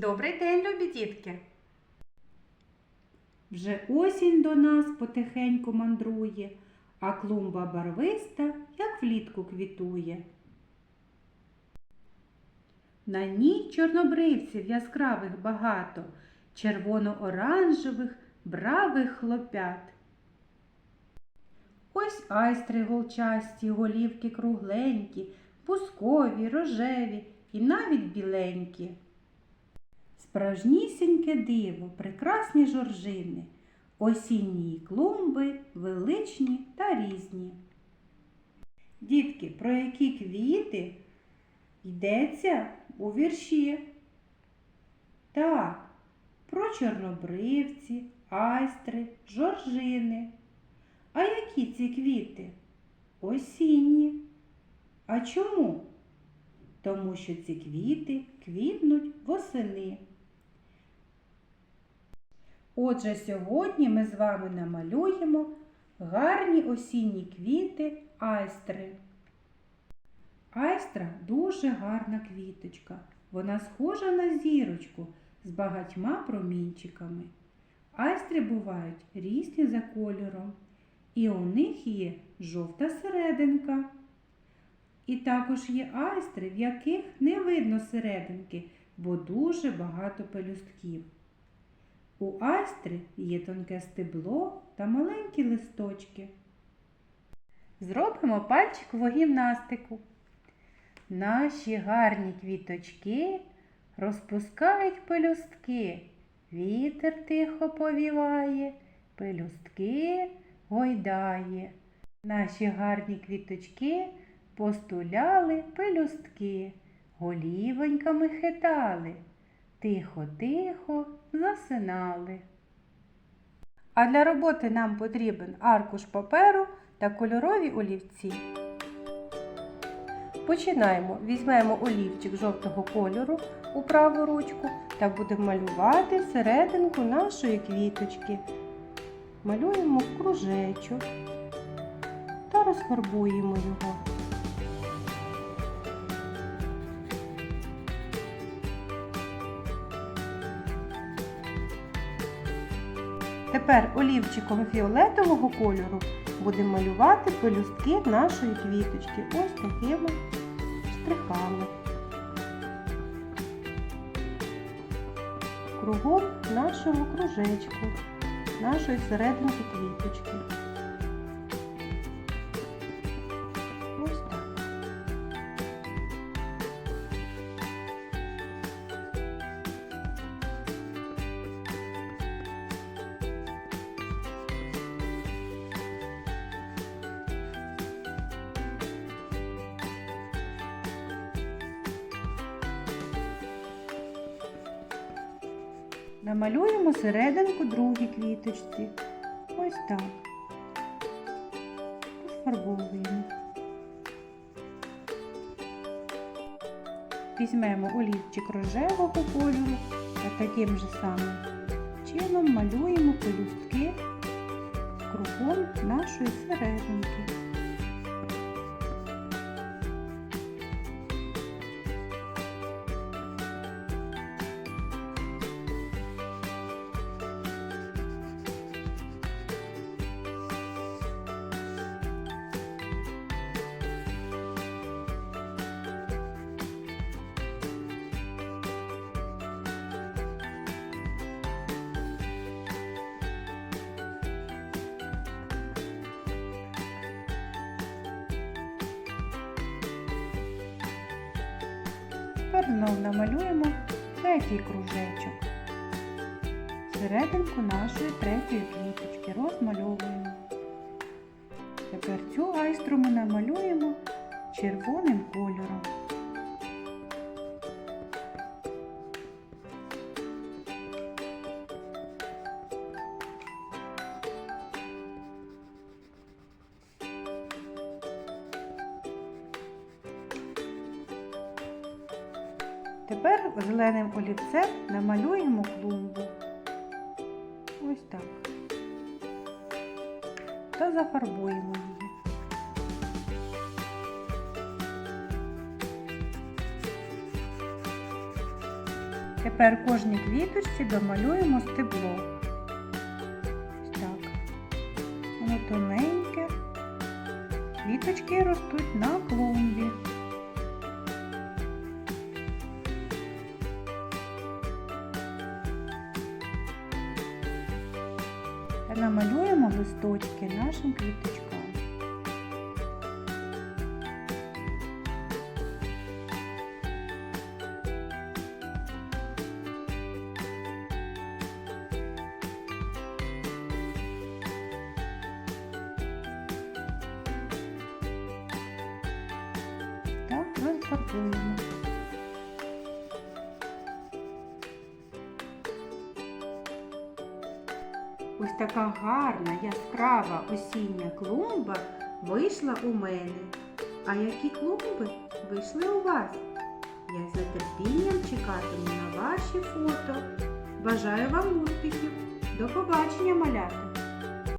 Добрий день, любі дітки! Вже осінь до нас потихеньку мандрує, а клумба барвиста, як влітку квітує. На ній чорнобривців яскравих багато, червоно-оранжевих, бравих хлопят. Ось айстри голчасті, голівки кругленькі, пускові, рожеві і навіть біленькі. Справжнісіньке диво, прекрасні жоржини, осінні клумби величні та різні. Дітки, про які квіти йдеться у вірші? Так, про чорнобривці, айстри, жоржини. А які ці квіти? Осінні. А чому? Тому що ці квіти квітнуть восени. Отже, сьогодні ми з вами намалюємо гарні осінні квіти айстри. Айстра дуже гарна квіточка. Вона схожа на зірочку з багатьма промінчиками. Айстри бувають різні за кольором, і у них є жовта серединка. І також є айстри, в яких не видно серединки, бо дуже багато пелюстків. У айстри є тонке стебло та маленькі листочки. Зробимо пальчикову гімнастику. Наші гарні квіточки розпускають пелюстки. Вітер тихо повіває, пелюстки гойдає. Наші гарні квіточки постуляли пелюстки, голівоньками хитали, тихо-тихо засинали. А для роботи нам потрібен аркуш паперу та кольорові олівці. Починаємо. Візьмемо олівчик жовтого кольору у праву ручку та будемо малювати серединку нашої квіточки. Малюємо кружечок та розфарбуємо його. Тепер олівчиком фіолетового кольору будемо малювати пелюстки нашої квіточки ось такими штрихами. Кругом нашого кружечку, нашої серединки квіточки. Намалюємо серединку другій квіточці. Ось так. Розфарбовуємо. Візьмемо олівчик рожевого кольору та таким же самим чином малюємо пелюстки кругом нашої серединки. Тепер знов намалюємо третій кружечок. Серединку нашої третьої квіточки розмальовуємо. Тепер цю айстру ми намалюємо червоним кольором. Тепер зеленим олівцем намалюємо клумбу. Ось так. Та зафарбуємо її. Тепер кожній квіточці домалюємо стебло. Ось так. Воно тоненьке. Квіточки ростуть на клумбі. Та листочки нашим квіточкам. Так, розфарбуємо. Ось така гарна, яскрава осіння клумба вийшла у мене. А які клумби вийшли у вас? Я з нетерпінням чекатиму на ваші фото. Бажаю вам успіхів. До побачення, малята!